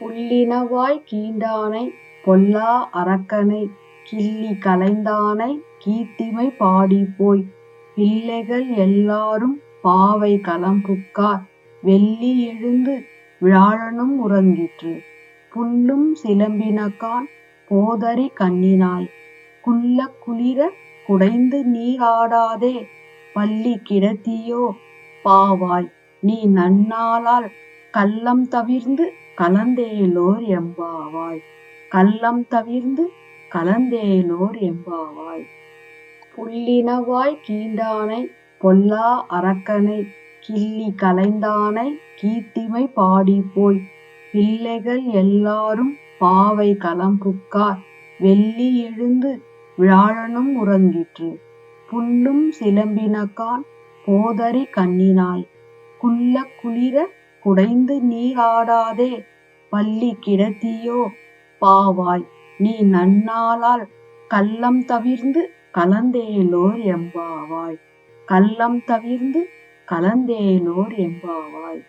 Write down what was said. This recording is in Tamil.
புள்ளினவாய் கீண்டானைப் பொல்லா அரக்கனைக் கிள்ளி களைந்தானைக் கீர்த்திமை பாடிப்போய். பிள்ளைகள் எல்லாரும் பாவை கலம்புக்கார் வெள்ளி எழுந்து விழாளனும் உறங்கிற்று. புல்லும் சிலம்பினக்கான் போதரி கண்ணினாய் குள்ள குளிரக் குடைந்து ஆடாதே. பள்ளி கிடத்தியோ பாவாய் நீ நன்னாளால் கள்ளம் தவிர்ந்து கலந்தேலோர் எம்பாவாய் கள்ளம் தவிர்ந்து கலந்தேலோர் எம்பாவாய். புல்லினவாய் கீண்டானை பொல்லா அரக்கனை கிள்ளி கலைந்தானை கீர்த்திமை பாடிப்போய்ப் பிள்ளைகள் எல்லாரும் பாவை களம்புக்கார் வெள்ளி எழுந்து விழாழனும் உறங்கிற்று. புள்ளும் சிலம்பினக்கான் போதறி கண்ணினாய் குள்ளக் குடைந்து நீ ஆடாதே. பள்ளி கிடத்தியோ? பாவாய் நீ நன்னாளால் கள்ளம் தவிர்ந்து கலந்தேலோர் எம்பாவாய். கள்ளம் தவிர்ந்து கலந்தேலோர் எம்பாவாய்.